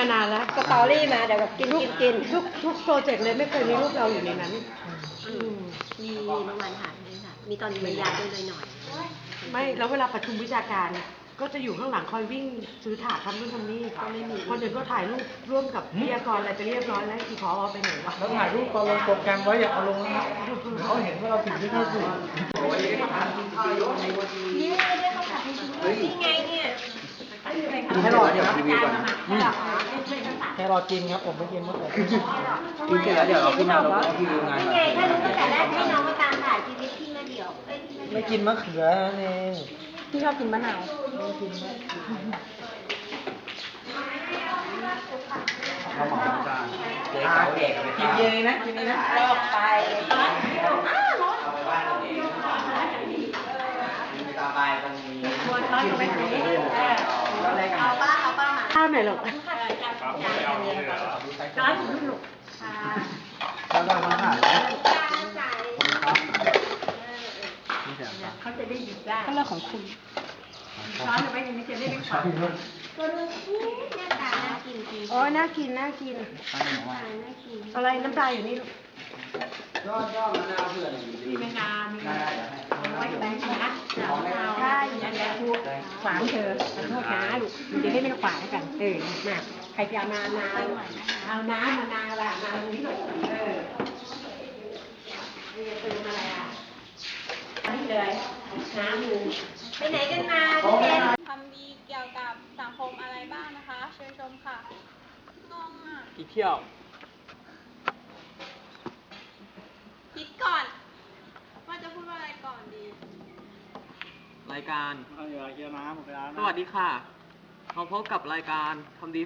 มานานแล้วสตอรี่มาเดี๋ยวแบบกินกินกินทุกทุกโปรเจกต์เลยไม่เคยมีรูปเราอยู่ในนั้น อืมมีเมื่อวานถ่ายให้ค่ะ มีตอนมียาด้วยเลยหน่อยไม่แล้วเวลาประชุมวิชาการก็จะอยู่ข้างหลังคอยวิ่งซื้อถาดทำนู่นทำนี่ก็ไม่มีคนอื่นก็ถ่ายรูปร่วมกับวิทยากรอะไรไปเรียบร้อยแล้วอีพอไปไหนวะแล้วถ่ายรูปตอนลงโปรแกรมไว้อย่าเอาลงนะครับเขาเห็นว่าเราถึงที่เข้าสู่นี่ไงเนี่ยแค่รอเดี๋ยวรีวิวก่อนแค่ รอกินครับผมไม่กินมะเขือกินเสร็จแล้วเดี๋ยวเราขึ้นมาเรารีวิวงานนี่ไงถ้ารู้ตั้งแต่แรกให้น้องมาตามถ่ายชีวิตพี่มาเดี่ยวเอ้ยพี่มาเดี่ยว ไม่กินมะเขือนั่นเองพี่ชอบกินมะนาวไม่กินมะเขาหมอจานเจ๊เขาเด็กไปกินเย็นนะกินนี้นะรอบไปเอาไปบ้านเองตาบายตรงนี้ร้อนไปไหนเอาป้าเอาป้ามาข้าวหน่อยหรอกร้อ นถึงลูกค่ะแล้วเรามาถ่าแล้วจ่ายนี่แสบตาเขาจะได้หยิบได้ก็เรื่องของคุณร้อนไปตรงนี้จะได้ไม่ขวางด้วยตัวนึงหน้าตาน่ากินจริงโอ้ยน่ากินน่ากินน่ากินอะไรน้ำตาอยู่นี่ลูกยอดยอดมะนาวเพื่อนอยู่ดีมีมงดามีได้ไว้แบงค์นะได้ยันแล้วขวางเธอขอโทษนะลูกมันจะได้ไม่ขวางกัน เออมา ใครจะเอานานาเอาน้ำมานาวละนาตรงนี้หน่อยเออนี่จะเติมอะไรอะนี่เลยน้ำมูไปไหนกันมาพี่เจนทำดีเกี่ยวกับสังคมอะไรบ้างนะคะ เชิญชมค่ะงงอะกี่เที่ยวคิดก่อน ว่าจะพูดว่าอะไรก่อนดี รายการสวัสดีค่ะ มาพบกับรายการทำดี